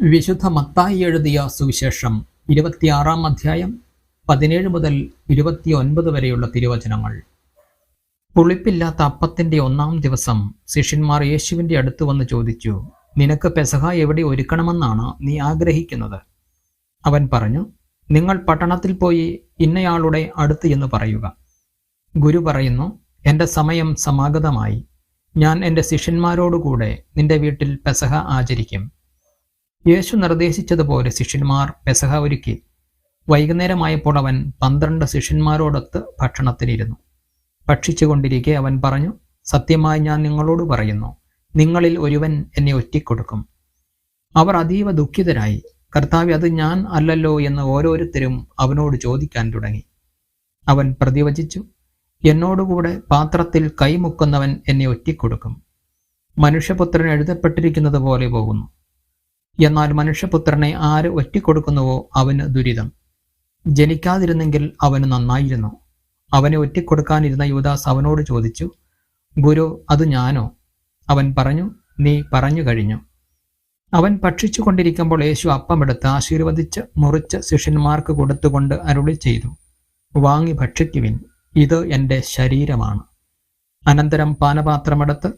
വിശുദ്ധ മത്തായി എഴുതിയ സുവിശേഷം ഇരുപത്തിയാറാം അധ്യായം പതിനേഴ് മുതൽ ഇരുപത്തിയൊൻപത് വരെയുള്ള തിരുവചനങ്ങൾ. പുളിപ്പില്ലാത്ത അപ്പത്തിന്റെ ഒന്നാം ദിവസം ശിഷ്യന്മാർ യേശുവിന്റെ അടുത്ത് വന്ന് ചോദിച്ചു നിനക്ക് പെസഹ എവിടെ ഒരുക്കണമെന്നാണ് നീ ആഗ്രഹിക്കുന്നത്? അവൻ പറഞ്ഞു നിങ്ങൾ പട്ടണത്തിൽ പോയി ഇന്നയാളുടെ അടുത്ത് എന്ന് പറയുക. ഗുരു പറയുന്നു എന്റെ സമയം സമാഗതമായി. ഞാൻ എന്റെ ശിഷ്യന്മാരോടുകൂടെ നിന്റെ വീട്ടിൽ പെസഹ ആചരിക്കും. യേശു നിർദ്ദേശിച്ചതുപോലെ ശിഷ്യന്മാർ പെസഹ ഒരുക്കി. വൈകുന്നേരമായപ്പോൾ അവൻ പന്ത്രണ്ട് ശിഷ്യന്മാരോടൊത്ത് ഭക്ഷണത്തിനിരുന്നു ഭക്ഷിച്ചുകൊണ്ടിരിക്കെ അവൻ പറഞ്ഞു സത്യമായി ഞാൻ നിങ്ങളോട് പറയുന്നു നിങ്ങളിൽ ഒരുവൻ എന്നെ ഒറ്റിക്കൊടുക്കും. അവർ അതീവ ദുഃഖിതരായി. കർത്താവ് അത് ഞാൻ അല്ലല്ലോ എന്ന് ഓരോരുത്തരും അവനോട് ചോദിക്കാൻ തുടങ്ങി. അവൻ പ്രതിവചിച്ചു എന്നോടുകൂടെ പാത്രത്തിൽ കൈമുക്കുന്നവൻ എന്നെ ഒറ്റിക്കൊടുക്കും. മനുഷ്യപുത്രൻ എഴുതപ്പെട്ടിരിക്കുന്നത് പോലെ പോകുന്നു. എന്നാൽ മനുഷ്യപുത്രനെ ആര് ഒറ്റിക്കൊടുക്കുന്നുവോ അവന് ദുരിതം. ജനിക്കാതിരുന്നെങ്കിൽ അവന് നന്നായിരുന്നു. അവനെ ഒറ്റിക്കൊടുക്കാനിരുന്ന യുവദാസ് അവനോട് ചോദിച്ചു ഗുരു അത് ഞാനോ? അവൻ പറഞ്ഞു നീ പറഞ്ഞു കഴിഞ്ഞു. അവൻ ഭക്ഷിച്ചു കൊണ്ടിരിക്കുമ്പോൾ യേശു അപ്പമെടുത്ത് ആശീർവദിച്ച് മുറിച്ച് ശിഷ്യന്മാർക്ക് കൊടുത്തുകൊണ്ട് അരുളി ചെയ്തു വാങ്ങി ഭക്ഷിക്കുവിൻ ഇത് എന്റെ ശരീരമാണ്. അനന്തരം പാനപാത്രമെടുത്ത്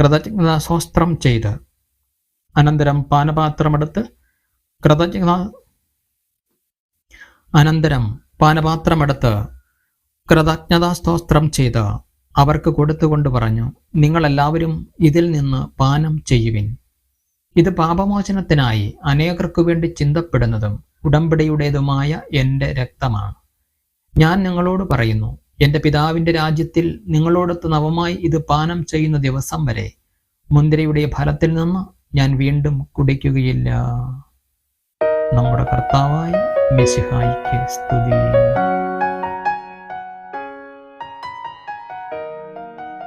കൃതജ്ഞതാസ്വസ്ത്രം ചെയ്ത് അനന്തരം പാനപാത്രമെടുത്ത് കൃതജ്ഞ അനന്തരം പാനപാത്രമെടുത്ത് കൃതജ്ഞതാസ്തോത്രം ചെയ്ത് അവർക്ക് കൊടുത്തുകൊണ്ട് പറഞ്ഞു നിങ്ങളെല്ലാവരും ഇതിൽ നിന്ന് പാനം ചെയ്യുവിൻ. ഇത് പാപമോചനത്തിനായി അനേകർക്കു വേണ്ടി ചിന്തപ്പെടുന്നതും ഉടമ്പടിയുടേതുമായ എന്റെ രക്തമാണ്. ഞാൻ നിങ്ങളോട് പറയുന്നു എന്റെ പിതാവിന്റെ രാജ്യത്തിൽ നിങ്ങളോടൊത്ത് നവമായി ഇത് പാനം ചെയ്യുന്ന ദിവസം വരെ മുന്തിരിയുടെ ഫലത്തിൽ നിന്ന് ഞാൻ വീണ്ടും കുടിക്കുകയില്ല നമ്മുടെ കർത്താവായി മെസ്സിഹായിക്ക് സ്തുതി.